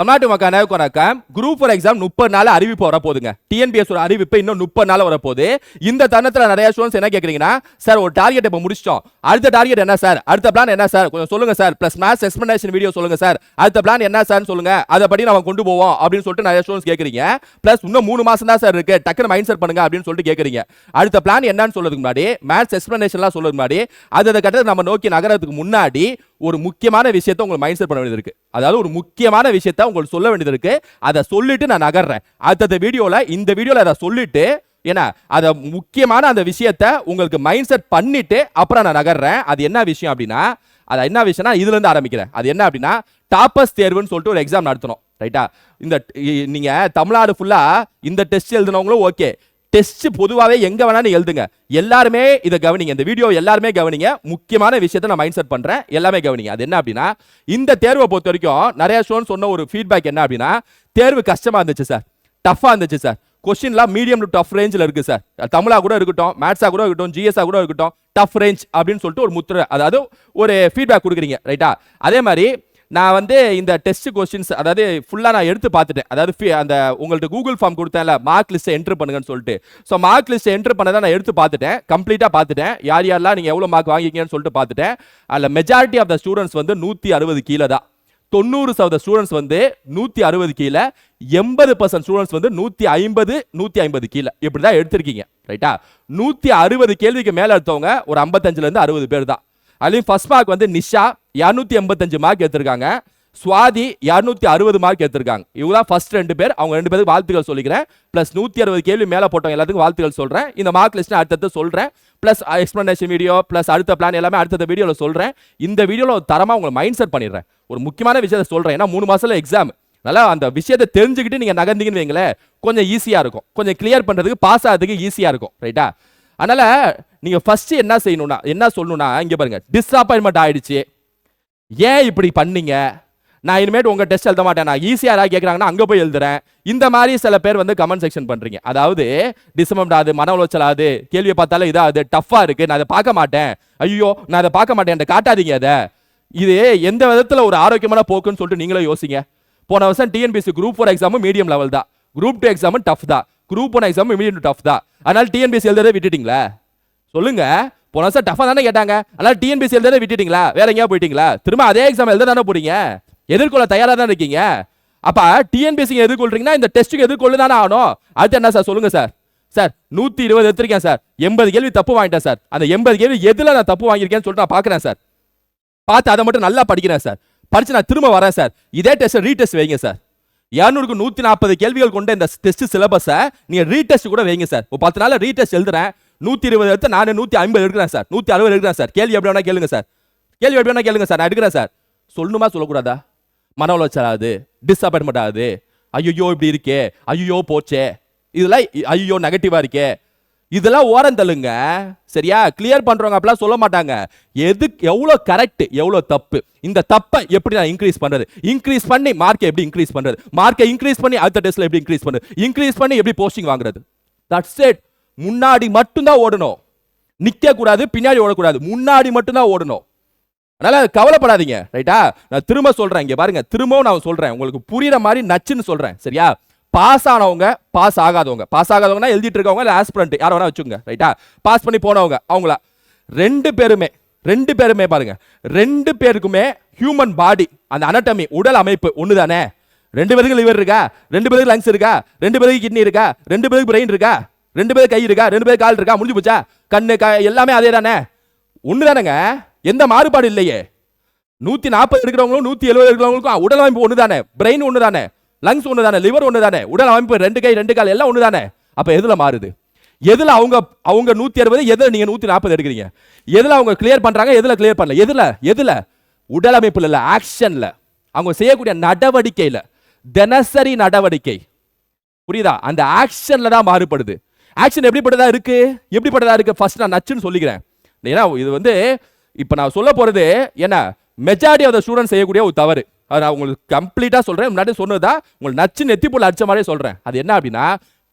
தமிழ்நாட்டு மக்கள் என்ன வணக்கம் குரூப் ஃபார் எக்ஸாம் முப்பது நாள் அறிவிப்பு வரப்போகுதுங்க. டிஎன்பிஎஸ் ஒரு அறிவிப்பு இன்னும் முப்பது நாள் வரப்போகுது. இந்த தருணத்தில் நிறைய ஸ்டூடெண்ட்ஸ் என்ன கேட்குறீங்கன்னா சார் ஒரு டார்கெட் இப்போ முடிச்சிட்டோம். அடுத்த டார்கெட் என்ன சார்? அடுத்த பிளான் என்ன சார்? கொஞ்சம் சொல்லுங்க sir. Plus maths explanation video சொல்லுங்க சார். அடுத்த பிளான் என்ன சார் சொல்லுங்க. அதை படி நம்ம கொண்டு போவோம். அப்படின்னு சொல்லிட்டு நிறைய ஸ்டூடெண்ட்ஸ் கேட்குறீங்க ப்ளஸ் இன்னும் மூணு மாசம் தான் சார் இருக்கு. டக்குனு மைண்ட் செட் பண்ணுங்க அப்படின்னு சொல்லிட்டு கேட்குறீங்க அடுத்த பிளான் என்னன்னு சொல்றதுக்கு முன்னாடி மேத்ஸ் எக்ஸ்பிளனேஷன்லாம் சொல்றதுக்கு முன்னாடி அது கட்டத்தை நம்ம நோக்கி நகரத்துக்கு முன்னாடி ஒரு முக்கியமான விஷயத்தை உங்களுக்கு மைண்ட் செட் பண்ண வேண்டியது இருக்கு அதாவது ஒரு முக்கியமான விஷயத்தை உங்களுக்கு சொல்ல வேண்டியது இருக்கு அதை சொல்லிட்டு நான் நகர்றேன். அடுத்த வீடியோவில் இந்த வீடியோவில் அதை சொல்லிட்டு ஏன்னா அதை முக்கியமான அந்த விஷயத்த உங்களுக்கு மைண்ட் செட் பண்ணிட்டு அப்புறம் நான் நகர்றேன். அது என்ன விஷயம் அப்படின்னா அது என்ன விஷயம்னா இதுல இருந்து ஆரம்பிக்கிறேன். அது என்ன அப்படின்னா டாப்பர்ஸ் தேர்வுன்னு சொல்லிட்டு ஒரு எக்ஸாம் நடத்தணும். ரைட்டா இந்த நீங்கள் நீங்க தமிழ்நாடு ஃபுல்லா இந்த டெஸ்ட் எழுதினவங்களும் ஓகே டெஸ்ட் பொதுவாகவே எங்கே வேணாலும் எழுதுங்க. எல்லாருமே இதை கவனிங்க. இந்த வீடியோ எல்லாருமே கவனிங்க. முக்கியமான விஷயத்தை நான் மைண்ட் செட் பண்ணுறேன் எல்லாமே கவனிங்க. அது என்ன அப்படின்னா இந்த தேர்வை பொறுத்த வரைக்கும் நிறைய ஷோன்னு சொன்ன ஒரு ஃபீட்பேக் என்ன அப்படின்னா தேர்வு கஷ்டமாக இருந்துச்சு சார் டஃப்பாக இருந்துச்சு சார் கொஸ்டின்லாம் மீடியம் டு டஃப் ரேஞ்சில் இருக்குது சார் தமிழாக கூட இருக்கட்டும் மேத்ஸாக கூட இருக்கட்டும் ஜிஎஸ்ஆ கூட இருக்கட்டும் டஃப் ரேஞ்ச் அப்படின்னு சொல்லிட்டு ஒரு முத்திரை அதாவது ஒரு ஃபீட்பேக் கொடுக்குறீங்க ரைட்டா அதே மாதிரி நான் வந்து இந்த டெஸ்ட் கொஸ்டின்ஸ் அதாவது ஃபுல்லாக நான் எடுத்து பார்த்துட்டேன். அதாவது அந்த உங்கள்ட்ட கூகுள் ஃபார்ம் கொடுத்தேன்ல மார்க் லிஸ்ட்டை என்ட்ரு பண்ணுங்கன்னு சொல்லிட்டு. ஸோ மார்க் லிஸ்ட்டை என்ட்ரு பண்ணதை நான் எடுத்து பார்த்துட்டேன். கம்ப்ளீட்டாக பார்த்துட்டேன். யார் யாரெல்லாம் நீங்கள் எவ்வளோ மார்க் வாங்கிக்கீங்கன்னு சொல்லிட்டு பார்த்துட்டேன். அதில் மெஜாரிட்டி ஆஃப் த ஸ்டூடெண்ட்ஸ் வந்து நூற்றி அறுபது கீழே தான். தொண்ணூறு சதவீத ஸ்டூடெண்ட்ஸ் வந்து நூற்றி அறுபது கீழே. எண்பது பர்சன்ட் ஸ்டூடெண்ட்ஸ் வந்து நூற்றி ஐம்பது நூற்றி ஐம்பது கீழே. இப்படி தான் எடுத்திருக்கீங்க. ரைட்டா நூற்றி அறுபது கேள்விக்கு மேலே எடுத்தவங்க ஒரு ஐம்பத்தஞ்சுலேருந்து அறுபது பேர் தான். அதுலேயும் ஃபர்ஸ்ட் மார்க் வந்து நிஷா. இரநூத்தி எண்பத்தஞ்சு மார்க் எடுத்திருக்காங்க. சுவாதி இரநூத்தி அறுபது மார்க் எடுத்திருக்காங்க. இவங்க தான் ஃபர்ஸ்ட் ரெண்டு பேர். அவங்க ரெண்டு பேருக்கு வாழ்த்துக்கள் சொல்லிக்கிறேன். ப்ளஸ் நூற்றி அறுபது கேள்வி மேலே போட்டவங்க எல்லாத்துக்கும் வாழ்த்துக்கள் சொல்கிறேன் இந்த மார்க் லிஸ்ட் அடுத்தது சொல்கிறேன் ப்ளஸ் எக்ஸ்ப்ளனேஷன் வீடியோ ப்ளஸ் அடுத்த பிளான் எல்லாமே அடுத்த வீடியோவில் சொல்கிறேன் இந்த வீடியோவில் தரமாக உங்களை மைண்ட் செட் பண்ணிடுறேன். ஒரு முக்கியமான விஷயத்தை சொல்கிறேன் ஏன்னா மூணு மாதத்தில் எக்ஸாம் நல்லா அந்த விஷயத்தை தெரிஞ்சுக்கிட்டு நீங்கள் நகர்ந்தீங்கன்னு வைங்களேன் கொஞ்சம் ஈஸியாக இருக்கும். கொஞ்சம் கிளியர் பண்ணுறதுக்கு பாஸ் ஆகிறதுக்கு ஈஸியாக இருக்கும். ரைட்டா அதனால் நீங்கள் ஃபஸ்ட்டு என்ன செய்யணும்னா என்ன சொல்லணும்னா இங்கே பாருங்க டிஸப்பாயின்மெண்ட் ஆகிடுச்சி ஏன் இப்படி பண்ணீங்க? நான் இனிமேட்டு உங்கள் டெஸ்ட் எழுத மாட்டேன். நான் ஈஸியாக யாராவது கேட்குறாங்கன்னா அங்கே போய் எழுதுறேன். இந்த மாதிரி சில பேர் வந்து கமெண்ட் செக்ஷன் பண்ணுறீங்க அதாவது டிசமெண்ட் ஆகுது மன உளைச்சல் ஆகுது கேள்வியை பார்த்தாலும் இதாகுது டஃப்பாக இருக்குது நான் அதை பார்க்க மாட்டேன். ஐயோ நான் அதை பார்க்க மாட்டேன். என்கிட்ட காட்டாதீங்க அதை. இது எந்த விதத்தில் ஒரு ஆரோக்கியமான போக்குன்னு சொல்லிட்டு நீங்களே யோசிங்க. போன வருஷம் டிஎன்பிசி குரூப் ஃபோர் எக்ஸாமும் மீடியம் லெவல் தான். குரூப் டூ எக்ஸாமும் டஃப் தான். குரூப் ஒன் எக்ஸாமும் மீடியம் டஃப் தான். அதனால் டிஎன்பிசி எழுதுறதை விட்டுட்டீங்களா? சொல்லுங்கள் போன வருஷம் டஃபாக தானே கேட்டாங்க. அதனால் டிஎன்பிசி எழுதுறதை விட்டுட்டீங்களா? வேற எங்கேயா போயிட்டீங்களா? திரும்ப அதே எக்ஸாம் எழுத தானே போறீங்க எதிர்கொள்ள தயாராக தான் இருக்கீங்க? அப்போ டிஎன்பிசி எதிர்கொள்றீங்கன்னா இந்த டெஸ்ட்டுக்கு எதிர்கொள்ள தானே ஆகணும். அடுத்து என்ன சார் சொல்லுங்க சார் சார் நூற்றி இருபது எடுத்திருக்கேன் சார் எண்பது கேள்வி தப்பு வாங்கிட்டேன் சார் அந்த எண்பது கேள்வி எதில் நான் தப்பு வாங்கியிருக்கேன்னு சொல்லிட்டு நான் பார்க்குறேன் சார் பார்த்து அதை மட்டும் நல்லா படிக்கிறேன் சார் படிச்சு நான் திரும்ப வரேன் சார் இதே டெஸ்ட் ரீடெஸ்ட் வைங்க சார் இரநூறுக்கு நூற்றி நாற்பது கேள்விகள் கொண்ட இந்த டெஸ்ட் சிலபஸை நீங்கள் ரீடெஸ்ட் கூட வைங்க சார் ஒரு பத்து நாள் ரீடெஸ்ட் எழுதுறேன். நூற்றி இருபது எடுத்து நான் நூற்றி ஐம்பது எடுக்கிறேன் சார். நூற்றி அறுபது எடுக்கிறேன் சார். கேள்வி எப்படி வேணா கேளுங்க சார். கேள்வி எப்படி வேணா கேளுங்க சார். நான் எடுக்கிறேன் சார். சொல்லணுமா சொல்லக்கூடாதா? மன உளைச்சல் ஆகுது. டிஸப்பாயின்மெண்ட் ஆகுது. ஐயோ இப்படி இருக்கே. ஐயோ போச்சே. இதெல்லாம் ஐயோ நெகட்டிவாக இருக்கே. இதெல்லாம் ஓரம் தள்ளுங்க. சரியா? கிளியர் பண்றவங்க அப்படிலாம் சொல்ல மாட்டாங்க. எது எவ்வளோ கரெக்ட் எவ்வளோ தப்பு. இந்த தப்பை எப்படி நான் இன்க்ரீஸ் பண்றது? இன்க்ரீஸ் பண்ணி மார்க்கை எப்படி இன்க்ரீஸ் பண்றது? மார்க்கை இன்க்ரீஸ் பண்ணி அடுத்த டெஸ்ட்ல எப்படி இன்க்ரீஸ் பண்றது? இன்க்ரீஸ் பண்ணி எப்படி போஸ்டிங் வாங்குறது? தட்ஸ் இட் முன்னாடி மட்டும்தான் ஓடணும். நிற்கக்கூடாது பின்னாடி ஓடக்கூடாது. முன்னாடி மட்டும்தான் ஓடணும். அதனால் கவலைப்படாதீங்க ரைட்டா? நான் திரும்ப சொல்கிறேன் இங்கே பாருங்கள் திரும்பவும் நான் சொல்கிறேன் உங்களுக்கு புரியுற மாதிரி நச்சுன்னு சொல்கிறேன் சரியா? பாஸ் ஆனவங்க பாஸ் ஆகாதவங்க. பாஸ் ஆகாதவங்கன்னா எழுதிட்டு இருக்கவங்க இல்லை ஆஸ்பிரண்ட் யாரை வேணா வச்சுக்கோங்க ரைட்டா? பாஸ் பண்ணி போனவங்க அவங்கள? ரெண்டு பேருமே ரெண்டு பேருமே பாருங்க. ரெண்டு பேருக்குமே ஹியூமன் பாடி அந்த அனட்டமி உடல் அமைப்பு ஒன்று தானே ரெண்டு பேருக்கு லிவர் இருக்கா? ரெண்டு பேருக்கு லங்ஸ் இருக்கா? ரெண்டு பேருக்கு கிட்னி இருக்கா? ரெண்டு பேருக்கு பிரெயின் இருக்கா? ரெண்டு பேர் கை இருக்கா? ரெண்டு பேர் கால் இருக்கா? முடிஞ்சு போச்சா? கண்ணு க எல்லாமே அதே தானே ஒன்று தானேங்க எந்த மாறுபாடு இல்லையே. நூற்றி நாற்பது இருக்கிறவங்களும் நூற்றி எழுபது இருக்கிறவங்களுக்கும் உடல் அமைப்பு ஒன்று தானே பிரெயின் ஒன்று தானே லங்ஸ் ஒன்று தானே லிவர் ஒன்று தானே உடல் அமைப்பு ரெண்டு கை ரெண்டு கால் எல்லாம் ஒன்று தானே அப்போ எதில் மாறுது? எதில் அவங்க அவங்க நூற்றி அறுபது எதில் நீங்கள் நூற்றி நாற்பது எடுக்கிறீங்க? எதில் அவங்க கிளியர் பண்ணுறாங்க எதில் கிளியர் பண்ணல? எதில்? எதில்? உடல் அமைப்பில் இல்லை ஆக்ஷனில் அவங்க செய்யக்கூடிய நடவடிக்கையில். தினசரி நடவடிக்கை. புரியுதா? அந்த ஆக்ஷனில் தான் மாறுபடுது. ஆக்ஷன் எப்படிப்பட்டதா இருக்கு? எப்படிப்பட்டதா இருக்கு? ஃபர்ஸ்ட் நான் நச்சுன்னு சொல்லிக்கிறேன். ஏன்னா இது வந்து இப்போ நான் சொல்ல போகிறது என்ன மெஜாரிட்டி ஆஃப் த ஸ்டூடெண்ட் செய்யக்கூடிய ஒரு தவறு. அதை நான் உங்களுக்கு கம்ப்ளீட்டாக சொல்கிறேன் முன்னாடி சொன்னதா உங்களுக்கு நச்சு நெத்தி போல் அடிச்ச மாதிரியே சொல்கிறேன் அது என்ன அப்படின்னா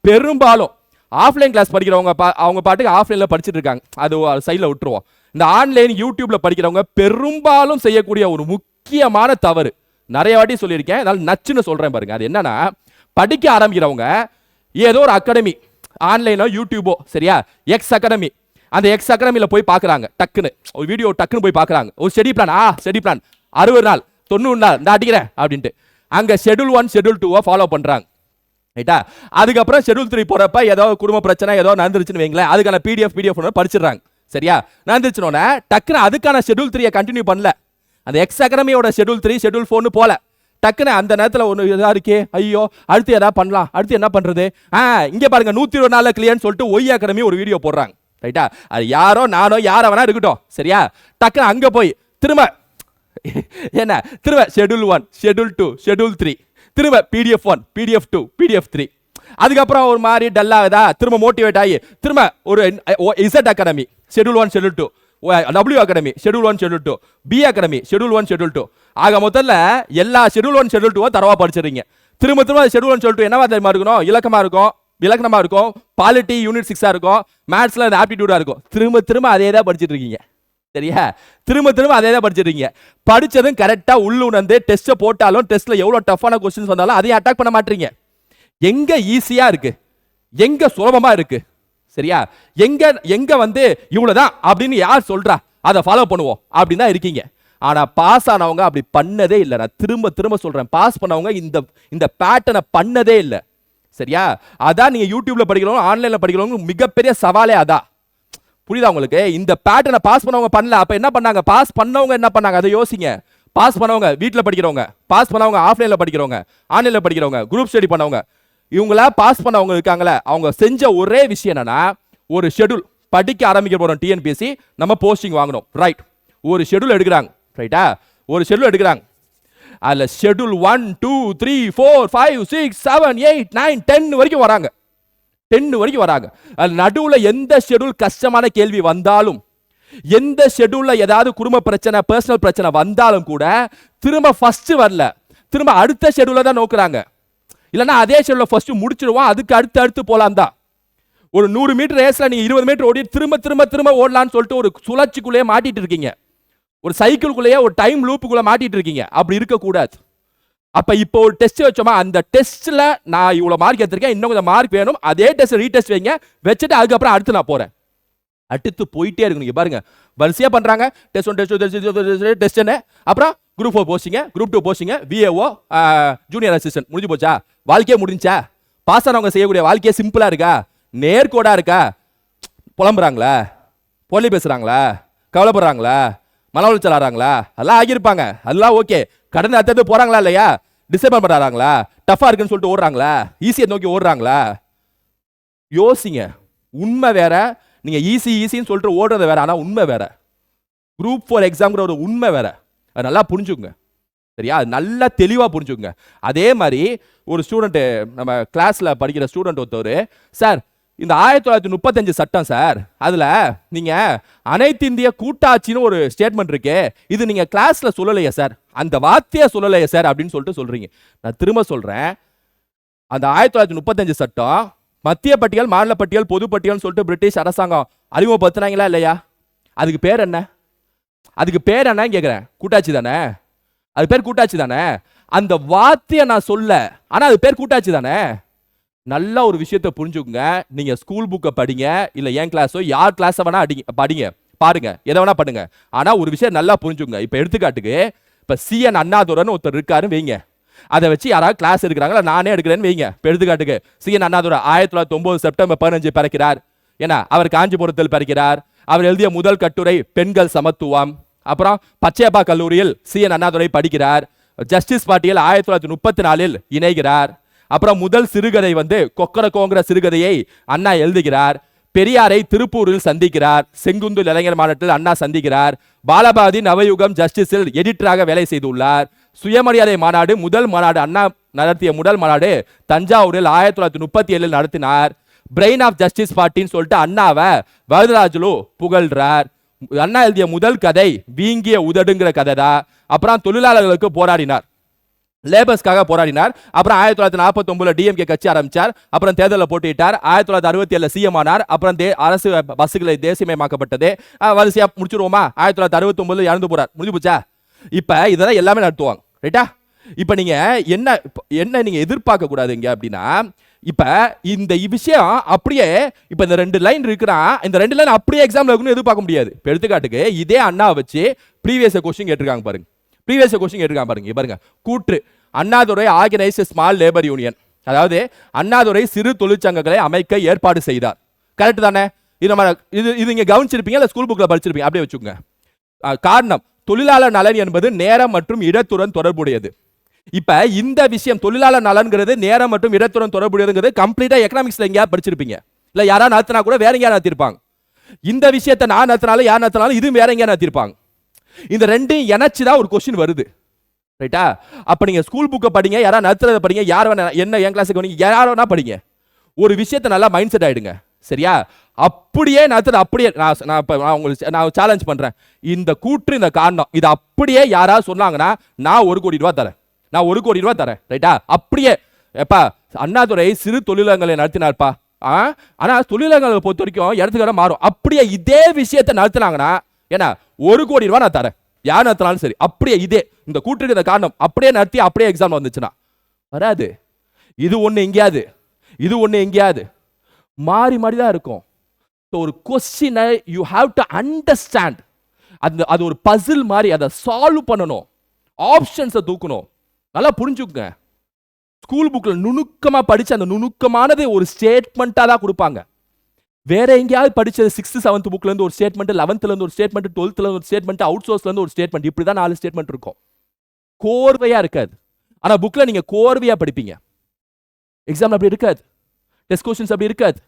பெரும்பாலும் ஆஃப்லைன் கிளாஸ் படிக்கிறவங்க பா அவங்க பாட்டுக்கு ஆஃப்லைனில் படிச்சுட்டு இருக்காங்க. அது சைடில் விட்டுருவோம். இந்த ஆன்லைன் யூடியூப்பில் படிக்கிறவங்க பெரும்பாலும் செய்யக்கூடிய ஒரு முக்கியமான தவறு. நிறைய வாட்டி சொல்லியிருக்கேன். அதனால் நச்சுன்னு சொல்கிறேன் பாருங்க. அது என்னன்னா படிக்க ஆரம்பிக்கிறவங்க ஏதோ ஒரு அகாடமி ஆன்லைனோ யூடியூபோ சரியா? எக்ஸ் அகாடமி அந்த எக்ஸ் அகாடமியில் போய் பார்க்குறாங்க டக்குன்னு. ஒரு வீடியோ டக்குன்னு போய் பார்க்குறாங்க ஒரு ஸ்டடி பிளான் ஆ ஸ்டடி பிளான் அறுபது நாள் தொண்ணூறு நாள் இந்த அடிக்கிறேன் அப்படின்ட்டு. அங்கே ஷெட்யூல் ஒன் ஷெட்யூல் டூவை ஃபாலோ பண்ணுறாங்க ரைட்டா? அதுக்கப்புறம் ஷெடியூல் த்ரீ போகிறப்ப ஏதோ குடும்ப பிரச்சனை ஏதோ நடந்துருச்சுன்னு வைங்களேன் அதுக்கான பிடிஎஃப் பிடிஎஃப் படிச்சிடுறாங்க. சரியா? நடந்துச்சுனோட டக்குன்னு அதுக்கான ஷெட்யூல் த்ரீயை கண்டினியூ பண்ணல. அந்த எக்ஸ் அகாடமியோட ஷெடியூல் த்ரீ ஷெட்யூல் ஃபோர்னு போல. டக்குன்னு அந்த நேரத்தில் ஒன்று இதாக இருக்கே. ஐயோ அடுத்து எதாவது பண்ணலாம். அடுத்து என்ன பண்ணுறது ஆ இங்கே பாருங்க நூற்றி இருபது நாளில் கிளியர்னு சொல்லிட்டு ஒய் அகாடமி ஒரு வீடியோ போடுறாங்க. ரைட்டா அது யாரோ நானோ யாரை வேணா இருக்கட்டும். சரியா? டக்குன்னு அங்கே போய் திரும்ப என்ன? திரும்ப schedule one schedule two schedule three திரும்ப PDF one PDF two PDF three அதுக்கப்புறம் ஒரு மாதிரி டல்லாகுதா திரும்ப மோட்டிவேட் ஆகி திரும்ப ஒரு Z academy schedule one schedule two W academy schedule one schedule two B academy schedule one schedule two ஆக முதல்ல எல்லா ஷெடியூல் ஒன் ஷெட்யூல் டூவை தரவா படிச்சிருங்க திரும்ப திரும்ப ஷெட்யூல் ஒன் ஷெட்யூல் டூ என்னவா தெரியுமா இருக்கணும்? இலக்கமாக இருக்கும். விளக்கணமாக இருக்கும். பாலிட்டி யூனிட் சிக்ஸாக இருக்கும். மேத்ஸில் அந்த ஆப்டிடியூடாக இருக்கும். திரும்ப திரும்ப அதே தான் படிச்சிட்டு இருக்கீங்க. சரியா? திரும்ப திரும்ப அதே தான் படிச்சிருக்கீங்க படிச்சதும் கரெக்டாக உள்ளுணர்ந்து டெஸ்ட்டை போட்டாலும் டெஸ்ட்டில் எவ்வளோ டஃப்பான கொஸ்டின்ஸ் வந்தாலும் அதையும் அட்டாக் பண்ண மாட்டீங்க. எங்கே ஈஸியாக இருக்குது எங்கே சுலபமாக இருக்குது சரியா? எங்க எங்க வந்து இவ்வளவுதான் அப்படின்னு யார் சொல்றா? அதை ஃபாலோ பண்ணுவோம். அப்படின்னு தான் இருக்கீங்க. ஆனால் பாஸ் ஆனவங்க அப்படி பண்ணதே இல்லை. நான் திரும்ப திரும்ப சொல்றேன். பாஸ் பண்ணவங்க இந்த இந்த பேட்டர்னை பண்ணதே இல்லை. சரியா? அதான் நீங்க யூடியூப்ல படிக்கிறவங்க ஆன்லைன்ல படிக்கிறவங்க மிகப்பெரிய சவாலே அதான். புரியுதா உங்களுக்கு? இந்த பேட்டர்னை பாஸ் பண்ணவங்க பண்ணல. அப்ப என்ன பண்ணாங்க? பாஸ் பண்ணவங்க என்ன பண்ணாங்க? அதை யோசிங்க. பாஸ் பண்ணவங்க வீட்டில் படிக்கிறவங்க பாஸ் பண்ணவங்க ஆஃப்லைனில் படிக்கிறவங்க ஆன்லைனில் படிக்கிறவங்க குரூப் ஸ்டடி பண்ணவங்க இவங்கள பாஸ் பண்ணவங்க இருக்காங்களே அவங்க செஞ்ச ஒரே விஷயம் என்னன்னா ஒரு ஷெட்யூல் படிக்க ஆரம்பிக்க போறோம் டிஎன்பிஎஸ்சி நம்ம போஸ்டிங் வாங்கணும். ரைட் ஒரு ஷெட்யூல் எடுக்கிறாங்க. ரைட்டா ஒரு ஷெட்யூல் எடுக்கிறாங்க. அதில் schedule one two three four five six seven eight nine ten வரைக்கும் வராங்க. டென் வரைக்கும் வராங்க. அதில் நடுவில் எந்த ஷெட்யூல் கஷ்டமான கேள்வி வந்தாலும் எந்த ஷெடியூலில் ஏதாவது குடும்ப பிரச்சனை பர்சனல் பிரச்சனை வந்தாலும் கூட திரும்ப ஃபஸ்ட்டு வரல. திரும்ப அடுத்த ஷெட்யூல தான் நோக்குறாங்க. இல்லைன்னா அதே ஷெட்யூல ஃபஸ்ட்டு முடிச்சிடுவோம் அதுக்கு அடுத்து அடுத்து போகலாம் தான் ஒரு நூறு மீட்டர் ரேஸில் நீங்கள் இருபது மீட்டர் ஓடி திரும்ப திரும்ப திரும்ப ஓடலான்னு சொல்லிட்டு ஒரு சுழற்சிக்குள்ளேயே மாட்டிகிட்டு இருக்கீங்க ஒரு சைக்கிள்குள்ளேயே ஒரு டைம் லூப்புக்குள்ளே மாட்டிட்டு இருக்கீங்க அப்படி இருக்கக்கூடாது அப்போ இப்போ ஒரு டெஸ்ட் வச்சோமா அந்த டெஸ்ட்டில் நான் இவ்வளோ மார்க் எடுத்திருக்கேன் இன்னும் கொஞ்சம் மார்க் வேணும் அதே டெஸ்ட் ரீடெஸ்ட் வைங்க வச்சுட்டு அதுக்கப்புறம் அடுத்து நான் போகிறேன் அடுத்து போயிட்டே இருக்கணும் இங்க பாருங்க வரிசையாக பண்ணுறாங்க test one test test test அப்புறம் குரூப் ஃபோர் போஸ்டிங்க குரூப் டூ போஸ்டிங்க விஏஓ ஜூனியர் அசிஸ்டன்ட் முடிஞ்சு போச்சா வாழ்க்கையே முடிஞ்சா? பாஸ் ஆனவங்க செய்யக்கூடிய வாழ்க்கையே சிம்பிளாக இருக்கா? நேர்கோடாக இருக்கா? புலம்புறாங்களா? போலி பேசுகிறாங்களா கவலைப்படுறாங்களா? மன உளைச்சல் ஆறாங்களா? அதெல்லாம் ஆகியிருப்பாங்க. அதெல்லாம் ஓகே கடந்து அத்தது போகிறாங்களா இல்லையா? டிசேபிள் பண்ணுறாங்களா டஃப்பாக இருக்குன்னு சொல்லிட்டு ஓடுறாங்களா? ஈஸியை நோக்கி ஓடுறாங்களா? யோசிங்க. உண்மை வேற. நீங்கள் ஈஸி ஈஸின்னு சொல்லிட்டு ஓடுறது வேற. ஆனால் உண்மை வேற. குரூப் ஃபோர் எக்ஸாம்ங்கிற ஒரு உண்மை வேற. அது நல்லா புரிஞ்சுங்க சரியா? அது நல்லா தெளிவாக புரிஞ்சுங்க அதே மாதிரி ஒரு ஸ்டூடெண்ட்டு நம்ம கிளாஸில் படிக்கிற ஸ்டூடெண்ட் ஒருத்தவர் சார் இந்த ஆயிரத்தி தொள்ளாயிரத்தி முப்பத்தஞ்சு சட்டம் சார் அதில் நீங்கள் அனைத்து இந்திய கூட்டாட்சின்னு ஒரு ஸ்டேட்மெண்ட் இருக்கு இது நீங்கள் கிளாஸில் சொல்லலையே சார் அந்த வார்த்தையை சொல்லலையே சார் அப்படின்னு சொல்லிட்டு சொல்கிறீங்க நான் திரும்ப சொல்கிறேன் அந்த ஆயிரத்தி தொள்ளாயிரத்தி முப்பத்தஞ்சு சட்டம் மத்திய பட்டியல் மாநில பட்டியல் பொது பட்டியல்னு சொல்லிட்டு பிரிட்டிஷ் அரசாங்கம் அறிமுகப்படுத்துனாங்களா இல்லையா? அதுக்கு பேர் என்ன? அதுக்கு பேர் என்னன்னு கேட்குறேன் கூட்டாட்சி தானே? அது பேர் கூட்டாட்சி தானே? அந்த வார்த்தையை நான் சொல்ல ஆனால் அது பேர் கூட்டாட்சி தானே? நல்ல ஒரு விஷயத்தை புரிஞ்சுக்குங்க. நீங்க ஸ்கூல் புக்கை படிங்க இல்லை என் கிளாஸோ யார் கிளாஸை வேணா அடிங்க படிங்க. பாருங்க எதை வேணா பண்ணுங்க. ஆனால் ஒரு விஷயம் நல்லா புரிஞ்சுங்க இப்போ எடுத்துக்காட்டுக்கு இப்போ சிஎன் அண்ணாதுரன் ஒருத்தர் இருக்காருன்னு வைங்க. அதை வச்சு யாராவது கிளாஸ் எடுக்கிறாங்களா நானே எடுக்கிறேன்னு வைங்க. இப்போ எடுத்துக்காட்டுக்கு சிஎன் அண்ணாதுரை ஆயிரத்தி தொள்ளாயிரத்தி ஒன்பது செப்டம்பர் பதினஞ்சு பிறக்கிறார். ஏன்னா அவர் காஞ்சிபுரத்தில் பிறக்கிறார். அவர் எழுதிய முதல் கட்டுரை பெண்கள் சமத்துவம் அப்புறம் பச்சையப்பா கல்லூரியில் சி. என். அண்ணாதுரை படிக்கிறார். ஜஸ்டிஸ் பார்ட்டியில் ஆயிரத்தி தொள்ளாயிரத்தி முப்பத்தி நாலில் இணைகிறார். அப்புறம் முதல் சிறுகதை வந்து கொக்கரக்கோங்கிற சிறுகதையை அண்ணா எழுதுகிறார். பெரியாரை திருப்பூரில் சந்திக்கிறார். செங்குந்து இளைஞர் மாநாட்டில் அண்ணா சந்திக்கிறார். பாலபாதி நவயுகம் ஜஸ்டிஸில் எடிட்டராக வேலை செய்துள்ளார். சுயமரியாதை மாநாடு முதல் மாநாடு அண்ணா நடத்திய முதல் மாநாடு தஞ்சாவூரில் ஆயிரத்தி தொள்ளாயிரத்தி முப்பத்தி ஏழில் நடத்தினார். பிரெயின் ஆஃப் ஜஸ்டிஸ் பார்ட்டின்னு சொல்லிட்டு அண்ணாவை வரதராஜலு புகழ்றார். அண்ணா எழுதிய முதல் கதை வீங்கிய உதடுங்கிற கதை தான் அப்புறம் தொழிலாளர்களுக்கு போராடினார். லேபர்ஸ்க்காக போராடினார். அப்புறம் ஆயிரத்தி தொள்ளாயிரத்தி நாற்பத்தி ஒன்பதுல டிஎம்கே கட்சி ஆரம்பிச்சார். அப்புறம் தேர்தலில் போட்டியிட்டார். ஆயிரத்தி தொள்ளாயிரத்தி அறுபத்தி ஏழுல சிஎம் ஆனார். அப்புறம் தே அரசு பஸ்ஸுகளை தேசியமயமாக்கப்பட்டது. வரிசையா முடிச்சிருவோமா? ஆயிரத்தி தொள்ளாயிரத்தி அறுபத்தி ஒன்பதுல இறந்து போறார். முடிஞ்சு போச்சா? இப்ப இதெல்லாம் எல்லாமே நடத்துவாங்க. ரைட்டா இப்ப நீங்க என்ன என்ன நீங்க எதிர்பார்க்க கூடாதுங்க அப்படின்னா இப்ப இந்த விஷயம் அப்படியே இப்ப இந்த ரெண்டு லைன் இருக்குன்னா இந்த ரெண்டு லைன் அப்படியே எக்ஸாம்ல இருக்குன்னு எதிர்பார்க்க முடியாது. இப்போ எடுத்துக்காட்டுக்கு இதே அண்ணா வச்சு ப்ரீவியஸ் கொஸ்டின் கேட்டிருக்காங்க பாருங்க. ப்ரீவியஸ் கொஸ்டின் கேட்டிருக்காங்க பாருங்க பாருங்க. கூற்று. Annadurai organise small labour union அதாவது அண்ணாதுரை சிறு தொழிற்சங்கங்களை அமைக்க ஏற்பாடு செய்தார். கரெக்ட் தானே? இது நம்ம இது இது இங்கே கவனிச்சிருப்பீங்க இல்லை ஸ்கூல் புக்கில் படிச்சிருப்பீங்க? அப்படியே வச்சுக்கோங்க. காரணம் தொழிலாளர் நலன் என்பது நேரம் மற்றும் இடத்துடன் தொடர்புடையது. இப்ப இந்த விஷயம் தொழிலாளர் நலன்கிறது நேரம் மற்றும் இடத்துடன் தொடர்புடையதுங்கிறது கம்ப்ளீட்டா எக்கனாமிக்ஸ்ல எங்கேயா படிச்சிருப்பீங்க. இல்ல யாரா நடத்தினா கூட வேற எங்கேயா நடத்திருப்பாங்க. இந்த விஷயத்தை நான் நடத்தினாலும் யார் நடத்தினாலும் இதுவும் வேற எங்கேயா நடத்திருப்பாங்க. இந்த ரெண்டையும் இணைச்சு தான் ஒரு கொஸ்டின் வருது. ரைட்டா அப்ப நீங்க ஸ்கூல் புக்கை படிங்க யாரா நடத்துறத படிங்க யார் வேணா என்ன என் கிளாஸுக்கு நீங்க யார் வேணா படிங்க. ஒரு விஷயத்தை நல்லா மைண்ட் செட் ஆயிடுங்க. சரியா? அப்படியே நடத்துறது அப்படியே நான் நான் இப்போ நான் உங்களுக்கு நான் சேலஞ்ச் பண்ணுறேன் இந்த கூற்று இந்த காரணம் இது அப்படியே யாராவது சொன்னாங்கன்னா நான் ஒரு கோடி ரூபா தரேன். நான் ஒரு கோடி ரூபா தரேன் ரைட்டா அப்படியே எப்பா அண்ணாதுரை சிறு தொழிலகங்களை நடத்தினார்ப்பா. ஆ? ஆனால் தொழிலகங்களை பொறுத்த வரைக்கும் இடத்துக்கு இடம் மாறும். அப்படியே இதே விஷயத்தை நடத்துனாங்கன்னா ஏன்னா ஒரு கோடி ரூபா நான் தரேன். யார் நடத்தினாலும் சரி அப்படியே இதே இந்த கூட்டுக்கு இந்த காரணம் அப்படியே நடத்தி அப்படியே எக்ஸாம் வந்துச்சுன்னா. வராது. இது ஒன்று எங்கேயாது இது ஒன்று எங்கேயாவது மாறி மாறி தான் இருக்கும். ஸோ ஒரு கொஸ்டினை யூ ஹாவ் டு அண்டர்ஸ்டாண்ட் அந்த அது ஒரு பசில் மாதிரி அதை சால்வ் பண்ணணும். ஆப்ஷன்ஸை தூக்கணும். நல்லா புரிஞ்சுக்குங்க. ஸ்கூல் புக்கில் நுணுக்கமாக படித்து அந்த நுணுக்கமானது ஒரு ஸ்டேட்மெண்ட்டாக தான் கொடுப்பாங்க. வேற எங்கேயாவது படித்தது சிக்ஸ்த்து செவன்த் புக்லேருந்து ஒரு ஸ்டேட்மெண்ட் லெவன்த்துலேருந்து ஒரு ஸ்டேட்மெண்ட் டுவெல்த்துலேருந்து ஒரு ஸ்டேட்மெண்ட் அவுட் சோர்ஸ்லேருந்து ஒரு ஸ்டேட்மெண்ட் இப்படி தான் நாலு ஸ்டேட்மெண்ட் இருக்கும். கோர்வையாக இருக்காது. ஆனால் புக்கில் நீங்கள் கோர்வையாக படிப்பீங்க. எக்ஸாம் அப்படி இருக்காது. டெஸ்ட் கொஸ்டின்ஸ் அப்படி இருக்காது.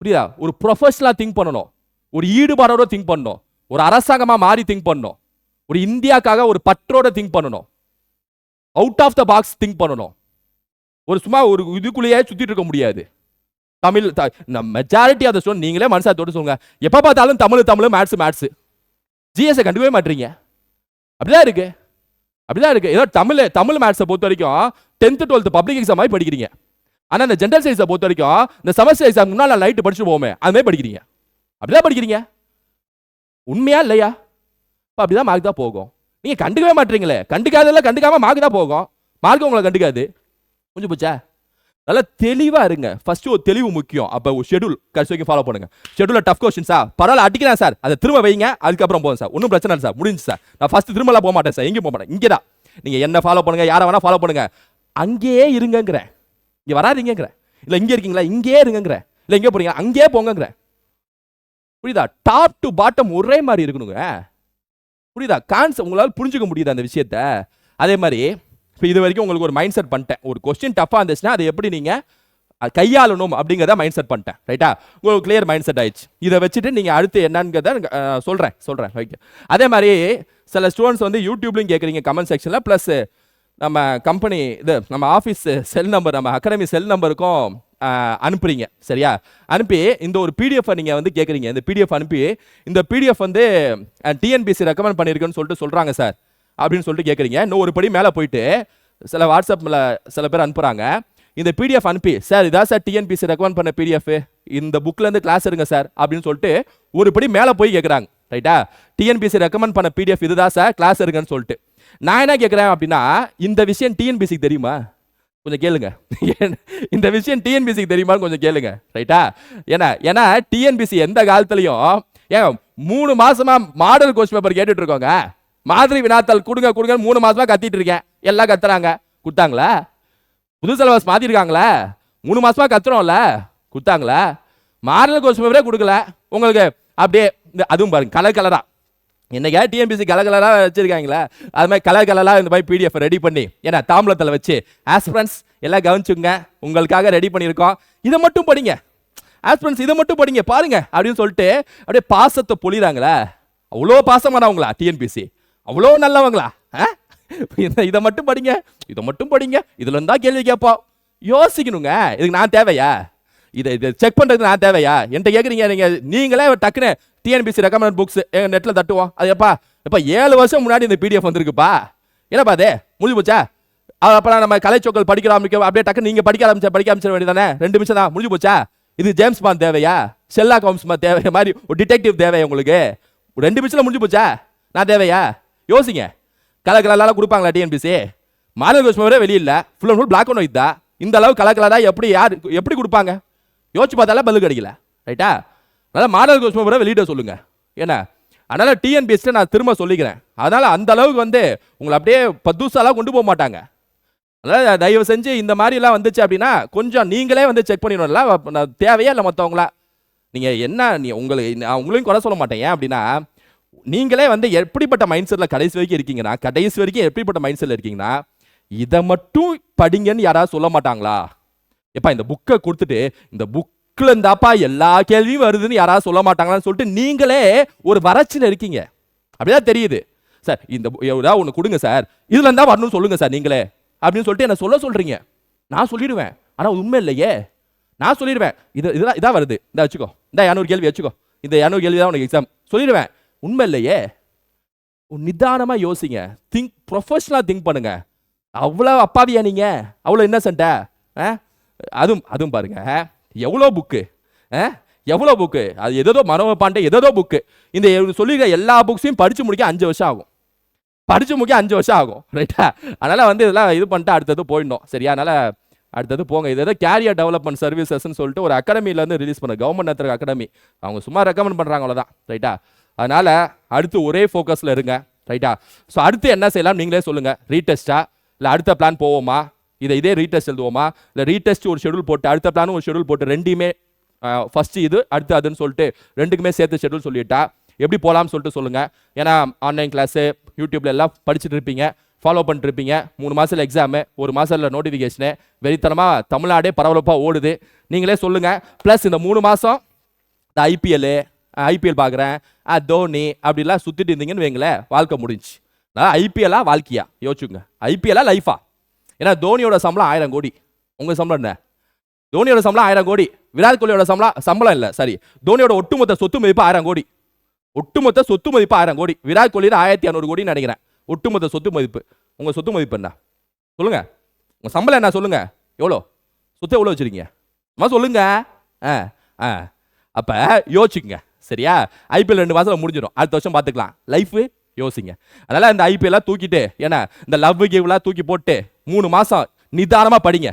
புரியுதா? ஒரு ப்ரொஃபஷனலாக திங்க் பண்ணணும். ஒரு ஈடுபாடோட திங்க் பண்ணணும். ஒரு அரசாங்கமாக மாறி திங்க் பண்ணணும். ஒரு இந்தியாக்காக ஒரு பற்றோட திங்க் பண்ணணும். Out of the box think பண்ணணும். ஒரு சும்மா ஒரு இதுக்குள்ளேயே சுற்றிட்டு இருக்க முடியாது. Tamil majority of the student நீங்களே மனசாத்தோடு சொல்லுங்க. எப்போ பார்த்தாலும் தமிழ் தமிழ் மேத்ஸ் மேத்ஸ் ஜிஎஸ்ஐ கண்டுக்கவே மாட்டீங்க. அப்படிதான் இருக்கு. அப்படிதான் இருக்கு. ஏதோ தமிழ் தமிழ் மேத்ஸை பொறுத்த வரைக்கும் டென்த்து டுவெல்த்து பப்ளிக் எக்ஸாம் மாதிரி படிக்கிறீங்க. ஆனால் இந்த ஜென்ரல் சயின்ஸை பொறுத்த வரைக்கும் இந்த செமஸ்டர் எக்ஸாம் முன்னால் நைட்டு படிச்சுட்டு போவோமே அது மாதிரி படிக்கிறீங்க. அப்படிதான் படிக்கிறீங்க. உண்மையா இல்லையா? இப்போ அப்படிதான் மார்க் தான் போகும். நீங்கள் கண்டுக்கவே மாட்டீங்களே. கண்டுக்காதெல்லாம் கண்டுக்காமல் மார்க் தான் போகும். மார்க் உங்களை கண்டுக்காது. கொஞ்சம் போச்சா? நல்லா தெளிவாக இருங்க. ஃபஸ்ட்டு ஒரு தெளிவு முக்கியம். அப்போ ஒரு ஷெட்யூல் கடைசி வரைக்கும் ஃபாலோ பண்ணுங்க. ஷெடியூலில் டஃப் கொஷின் சார் பரவாயில்ல அடிக்கிறேன் சார் அதை திரும்ப வைங்க. அதுக்கப்புறம் போதும் சார் ஒன்றும் பிரச்சனை இல்லை சார் முடிஞ்சு சார் நான் ஃபர்ஸ்ட் திரும்பலாம் போக மாட்டேன் சார் எங்கேயும் போக மாட்டேன். இங்கே தான் நீங்கள் என்ன ஃபாலோ பண்ணுங்க யாரை வேணால் ஃபாலோ பண்ணுங்கள் அங்கேயே இருங்கங்கிறேன். இங்கே வராதிங்கிறேன் இல்லை இங்கே இருக்கீங்களா? இங்கேயே இருங்கங்கிறேன். இல்லை எங்கே போகிறீங்க அங்கேயே போங்கங்கிறேன். புரியுதா? டாப் டு பாட்டம் ஒரே மாதிரி இருக்கணுங்க. புரியுதா? கான்செப்ட் உங்களால் புரிஞ்சுக்க முடியுது அந்த விஷயத்த? அதே மாதிரி இப்போ இது வரைக்கும் உங்களுக்கு ஒரு மைண்ட் செட் பண்ணிட்டேன். ஒரு கொஸ்டின் டஃப்பாக இருந்துச்சுன்னா அதை எப்படி நீங்கள் கையாளணும் அப்படிங்கிறத மைண்ட் செட் பண்ணிட்டேன் ரைட்டா உங்களுக்கு கிளியர் மைண்ட் செட் ஆயிடுச்சு. இதை வச்சுட்டு நீங்கள் அடுத்து என்னங்கிறத சொல்கிறேன் சொல்கிறேன் ஓகே அதே மாதிரி சில ஸ்டூடெண்ட்ஸ் வந்து யூடியூப்லையும் கேட்குறீங்க கமெண்ட் செக்ஷனில் ப்ளஸ் நம்ம கம்பெனி இது நம்ம ஆஃபீஸ் செல் நம்பர் நம்ம அகாடமி செல் நம்பருக்கும் அனுப்புறீங்க. சரியா? அனுப்பி இந்த ஒரு பிடிஎஃப் நீங்கள் வந்து கேட்குறீங்க இந்த பிடிஎஃப் அனுப்பி இந்த பிடிஎஃப் வந்து டிஎன்பிசி ரெக்கமெண்ட் பண்ணியிருக்குன்னு சொல்லிட்டு சொல்கிறாங்க சார் அப்படின்னு சொல்லிட்டு கேட்குறீங்க இன்னும் ஒரு படி மேலே போயிட்டு சில வாட்ஸ்அப்பில் சில பேர் அனுப்புகிறாங்க இந்த பிடிஎஃப் அனுப்பி சார் இதான் சார் டிஎன்பிசி ரெக்கமெண்ட் பண்ண பிடிஎஃப் இந்த புக்லேருந்து கிளாஸ் எடுங்க சார் அப்படின்னு சொல்லிட்டு ஒரு படி மேலே போய் கேட்குறாங்க ரைட்டா டிஎன்பிசி ரெக்கமெண்ட் பண்ண பிடிஎஃப் இதுதான் சார் கிளாஸ் எடுங்கன்னு சொல்லிட்டு. நான் என்ன கேட்குறேன் அப்படின்னா இந்த விஷயம் டிஎன்பிசிக்கு தெரியுமா? கொஞ்சம் கேளுங்க. இந்த விஷயம் டிஎன்பிசிக்கு தெரியுமான்னு கொஞ்சம் கேளுங்க. ரைட்டா ஏன்னா ஏன்னா டிஎன்பிசி எந்த காலத்துலையும் ஏன் மூணு மாசமா மாடல் கொஸ்டின் பேப்பர் கேட்டுட்டு இருக்கோங்க. மாதிரி வினாத்தாள் கொடுங்க கொடுங்க மூணு மாசமா கத்திட்டு இருக்கேன். எல்லாம் கத்துறாங்க. கொடுத்தாங்களா? புது சிலபஸ் மாத்திருக்காங்களா? மூணு மாசமா கத்துறோம்ல. கொடுத்தாங்களா? மாடல் கொஸ்டின் பேப்பரே கொடுக்கல. உங்களுக்கு அப்படியே இந்த அதுவும் பாருங்க கலர் கலரா. என்னைக்கா டிஎன்பிசி கலர் வச்சுருக்காங்களா வச்சிருக்காங்களா? அது மாதிரி கலர் கலராக இந்த மாதிரி பிடிஎஃப் ரெடி பண்ணி ஏன்னா தாம்பலத்தில் வச்சு ஆஸ்பிரன்ஸ் எல்லாம் கவனிச்சுங்க உங்களுக்காக ரெடி பண்ணியிருக்கோம். இதை மட்டும் படிங்க. ஆஸ்பிரன்ஸ் இதை மட்டும் படிங்க. பாருங்க அப்படின்னு சொல்லிட்டு அப்படியே பாசத்தை பொழிறாங்களா. அவ்வளோ பாசமானவங்களா டிஎன்பிசி அவ்வளோ நல்லவங்களா? ஆ? இதை மட்டும் படிங்க. இதை மட்டும் படிங்க. இதில் இருந்தால் கேள்வி கேட்போம். யோசிக்கணுங்க. இதுக்கு நான் தேவையா? இதை இதை செக் பண்ணுறதுக்கு நான் தேவையா? என்கிட்ட கேட்குறீங்க நீங்கள் நீங்களே டக்குன்னு டிஎன்பிசி ரெக்கமெண்ட் புக்ஸ் எங்கள் நெட்டில் தட்டுவோம் அது எப்பா? எப்பா ஏழு வருஷம் முன்னாடி இந்த பிடிஎஃப் வந்திருக்குப்பா. என்னப்பா அதே? முடிஞ்சு போச்சா? அது அப்புறம் நம்ம கலைச்சொக்கல் படிக்க ஆரம்பிக்க அப்படியே டக்கு நீங்கள் படிக்க ஆரம்பிச்சா படிக்க ஆரம்பிச்சிட வேண்டியதானே ரெண்டு நிமிஷம் தான். முடிஞ்சு போச்சா? இது ஜேம்ஸ் பான் தேவையா? செல்லா கோம்ஸ்மா தேவை மாதிரி ஒரு டிடெக்டிவ் தேவையா உங்களுக்கு? ரெண்டு நிமிஷத்துல முடிஞ்சு போச்சா? நான் தேவையா? யோசிங்க. கலர் கலர்லாம் கொடுப்பாங்களா டிஎன்பிசி மாடல் கோஷ்மாவே வெளியில் full and full black and white தான். இந்த அளவு கலர் கலராக எப்படி யார் எப்படி கொடுப்பாங்க? யோசிச்சு பார்த்தாலே பதில் கிடைக்கல. ரைட்டா அதனால் மாடல் கொஸ்டின் பேப்பரை வெளியிட சொல்லுங்க. என்ன அதனால் டிஎன்பிஎஸ்ட்டை நான் திரும்ப சொல்லிக்கிறேன். அதனால் அந்த அளவுக்கு வந்து உங்களை அப்படியே பத்தூசாலாம் கொண்டு போக மாட்டாங்க. அதனால் தயவு செஞ்சு இந்த மாதிரிலாம் வந்துச்சு அப்படின்னா கொஞ்சம் நீங்களே வந்து செக் பண்ணிடணும்ல. நான் தேவையே இல்லை மற்றவங்களா நீங்கள் என்ன நீ உங்களுக்கு நான் உங்களையும் குறை சொல்ல மாட்டேன். ஏன் அப்படின்னா நீங்களே வந்து எப்படிப்பட்ட மைண்ட் செட்டில் கடைசி வரைக்கும் இருக்கீங்கன்னா கடைசி வரைக்கும் எப்படிப்பட்ட மைண்ட் செட்டில் இருக்கீங்கன்னா இதை மட்டும் படிங்கன்னு யாராவது சொல்ல மாட்டாங்களா? எப்பா இந்த புக்கை கொடுத்துட்டு இந்த புக் புக்கில் இருந்தாப்பா எல்லா கேள்வியும் வருதுன்னு யாராவது சொல்ல மாட்டாங்களான்னு சொல்லிட்டு நீங்களே ஒரு வறட்சியில் இருக்கீங்க. அப்படிதான் தெரியுது. சார் இந்த ஏதாவது ஒன்று கொடுங்க சார். இதுல இருந்தா வரணும்னு சொல்லுங்க சார் நீங்களே. அப்படின்னு சொல்லிட்டு என்ன சொல்ல சொல்றீங்க. நான் சொல்லிடுவேன். ஆனால் உண்மை இல்லையே. நான் சொல்லிடுவேன். இது இதெல்லாம் இதான் வருது. இந்த வச்சுக்கோ. இந்த இரநூறு கேள்வி வச்சுக்கோ. இந்த இரநூறு கேள்வி தான் உனக்கு எக்ஸாம் சொல்லிடுவேன். உண்மை இல்லையே. நிதானமாக யோசிங்க. திங்க் ப்ரொஃபஷனலாக திங்க் பண்ணுங்க. அவ்வளோ அப்பாவியா நீங்க. அவ்வளோ இன்னசென்ட்டா அதுவும் அதுவும் பாருங்க. எவ்வளோ புக்கு? எவ்வளோ புக்கு? அது எதோ மனோவ பாண்டே எதோ புக்கு. இந்த சொல்லியிருக்க எல்லா புக்ஸையும் படித்து முடிக்க அஞ்சு வருஷம் ஆகும். படித்து முடிக்க அஞ்சு வருஷம் ஆகும். ரைட்டா அதனால் வந்து இதெல்லாம் இது பண்ணிட்டு அடுத்தது போயிடணும். சரியா? அதனால் அடுத்தது போங்க. இது ஏதோ கேரியர் டெவலப்மெண்ட் சர்வீசஸ்ன்னு சொல்லிட்டு ஒரு அகாடமிலேருந்து ரிலீஸ் பண்ண கவர்மெண்ட் நடத்துகிற அகாடமி அவங்க சும்மா ரெக்கமெண்ட் பண்ணுறாங்க அவ்வளோதான் ரைட்டா அதனால் அடுத்து ஒரே ஃபோக்கஸில் இருங்க. ரைட்டா ஸோ அடுத்து என்ன செய்யலாம் நீங்களே சொல்லுங்கள் ரீடெஸ்ட்டாக இல்லை அடுத்த பிளான் போவோமா? இதை இதே ரீடெஸ்ட் எழுதுவோமா? இல்லை ரீடெஸ்ட் ஒரு ஷெடியூல் போட்டு அடுத்த பிளானும் ஒரு ஷெடியூல் போட்டு ரெண்டுமே ஃபஸ்ட்டு இது அடுத்து அதுன்னு சொல்லிட்டு ரெண்டுக்குமே சேர்த்து ஷெடியூல் சொல்லிட்டா எப்படி போகலாம்னு சொல்லிட்டு சொல்லுங்கள் ஏன்னா ஆன்லைன் கிளாஸு யூடியூப்ல எல்லாம் படிச்சுட்டு இருப்பீங்க ஃபாலோ பண்ணிட்டுருப்பீங்க மூணு மாதத்தில் எக்ஸாமு ஒரு மாதத்தில் நோட்டிஃபிகேஷனு வெறித்தனமாக தமிழ்நாடே பரபரப்பாக ஓடுது. நீங்களே சொல்லுங்கள் ப்ளஸ் இந்த மூணு மாதம் இந்த ஐபிஎல்லு ஐபிஎல் பார்க்குறேன் தோனி அப்படிலாம் சுற்றிட்டு இருந்தீங்கன்னு வைங்களேன் வாழ்க்கை முடிஞ்சு அதான் ஐபிஎல்லா வாழ்க்கையா? யோசிச்சுங்க ஐபிஎல்லா லைஃபா ஏன்னா தோனியோட சம்பளம் ஆயிரம் கோடி. உங்கள் சம்பளம் என்ன? தோனியோட சம்பளம் ஆயிரம் கோடி. விராட் கோலியோட சம்பளம் சம்பளம் இல்லை சரி தோனியோட ஒட்டுமொத்த சொத்து மதிப்பு ஆயிரம் கோடி. ஒட்டுமொத்த சொத்து மதிப்பு ஆயிரம் கோடி. விராட் கோலியில் ஆயிரத்தி இரநூறு கோடின்னு நினைக்கிறேன். ஒட்டுமொத்த சொத்து மதிப்பு. உங்கள் சொத்து மதிப்பு என்ன? சொல்லுங்கள் உங்கள் சம்பளம் என்ன? சொல்லுங்கள் எவ்வளோ? சொத்து எவ்வளோ வச்சுருக்கீங்க? அம்மா சொல்லுங்க. ஆ ஆ. அப்போ யோசிச்சுங்க சரியா? ஐபிஎல் ரெண்டு மாதம் முடிஞ்சிடும். அடுத்த வருஷம் பார்த்துக்கலாம். லைஃபு யோசிங்க. அதனால் இந்த ஐபிஎல்லாம் தூக்கிட்டு ஏன்னா இந்த லவ் கேவ்லாம் தூக்கி போட்டு மூணு மாதம் நிதானமாக படிங்க.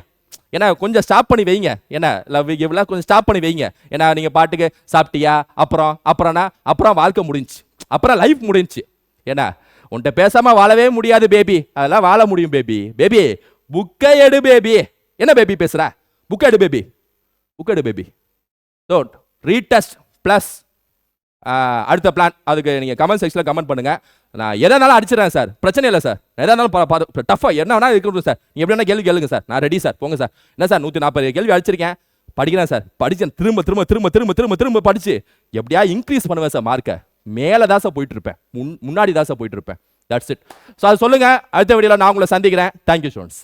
ஏன்னா கொஞ்சம் ஸ்டாப் பண்ணி வைங்க. ஏன்னா லவ் கிவ்லாம் கொஞ்சம் ஸ்டாப் பண்ணி வைங்க. ஏன்னா நீங்கள் பாட்டுக்கு சாப்பிட்டியா? அப்புறம் அப்புறம்னா அப்புறம் வாழ்க்கை முடிஞ்சு அப்புறம் லைஃப் முடிஞ்சு ஏன்னா உன்கிட்ட பேசாமல் வாழவே முடியாது பேபி அதெல்லாம் வாழ முடியும் பேபி பேபி புக்கை எடு பேபி என்ன பேபி பேசுகிற புக்கை எடு பேபி புக்கை எடு பேபி டோன்ட் ரீடஸ்ட் ப்ளஸ் அடுத்த பிளான் அதுக்கு நீங்கள் கமெண்ட் செக்ஷனில் கமெண்ட் பண்ணுங்கள் நான் எதனாலும் அடிச்சிடறேன் சார் பிரச்சனை இல்லை சார் எதனாலும் டஃபாக என்ன வேணால் இருக்கட்டும் சார் நீங்கள் எப்படி கேள்வி கேளுங்க சார் நான் ரெடி சார் போங்க சார் என்ன சார் நூற்றி நாற்பது கேள்வி அடிச்சிருக்கேன். படிக்கிறேன் சார் படித்தேன் திரும்ப திரும்ப திரும்ப திரும்ப திரும்ப திரும்ப படித்து எப்படியா இன்க்ரீஸ் பண்ணுவேன் சார் மார்க்கை மேலே தான் சார் போயிட்டுருப்பேன் முன் முன்னாடி தான் சார் போயிட்டுருப்பேன் தட்ஸ் இட் ஸோ அது சொல்லுங்கள் அடுத்த வீடியோவில் நான் உங்களை சந்திக்கிறேன். Thank you students